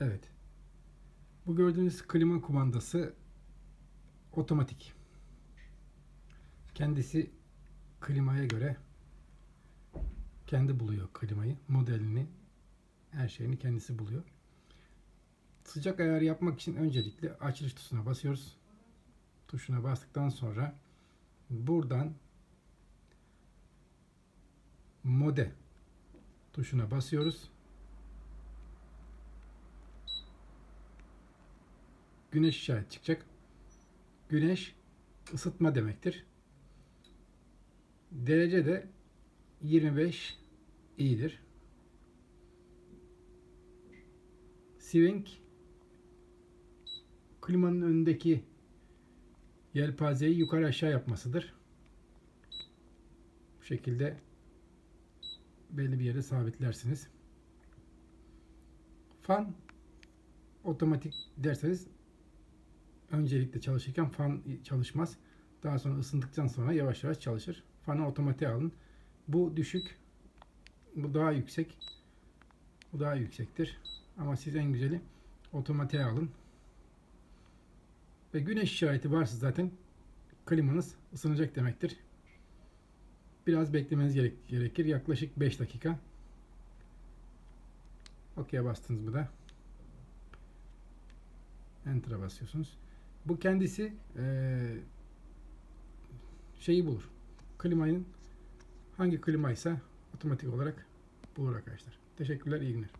Evet. Bu gördüğünüz klima kumandası otomatik. Kendisi klimaya göre kendi buluyor klimayı, modelini, her şeyini kendisi buluyor. Sıcak ayarı yapmak için öncelikle açılış tuşuna basıyoruz. Tuşuna bastıktan sonra buradan mode tuşuna basıyoruz. Güneş işareti çıkacak. Güneş ısıtma demektir. Derece de 25 iyidir. Swing klimanın önündeki yelpazeyi yukarı aşağı yapmasıdır. Bu şekilde belli bir yere sabitlersiniz. Fan otomatik derseniz öncelikle çalışırken fan çalışmaz. Daha sonra ısındıktan sonra yavaş yavaş çalışır. Fanı otomatiğe alın. Bu düşük. Bu daha yüksek. Bu daha yüksektir. Ama siz en güzeli otomatiğe alın. Ve güneş işareti varsa zaten klimanız ısınacak demektir. Biraz beklemeniz gerek- gerekir. Yaklaşık 5 dakika. OK'ye bastınız mı da Enter'a basıyorsunuz. Bu kendisi eee, şeyi bulur. Klimanın hangi klimaysa otomatik olarak bulur arkadaşlar. Teşekkürler, iyi günler.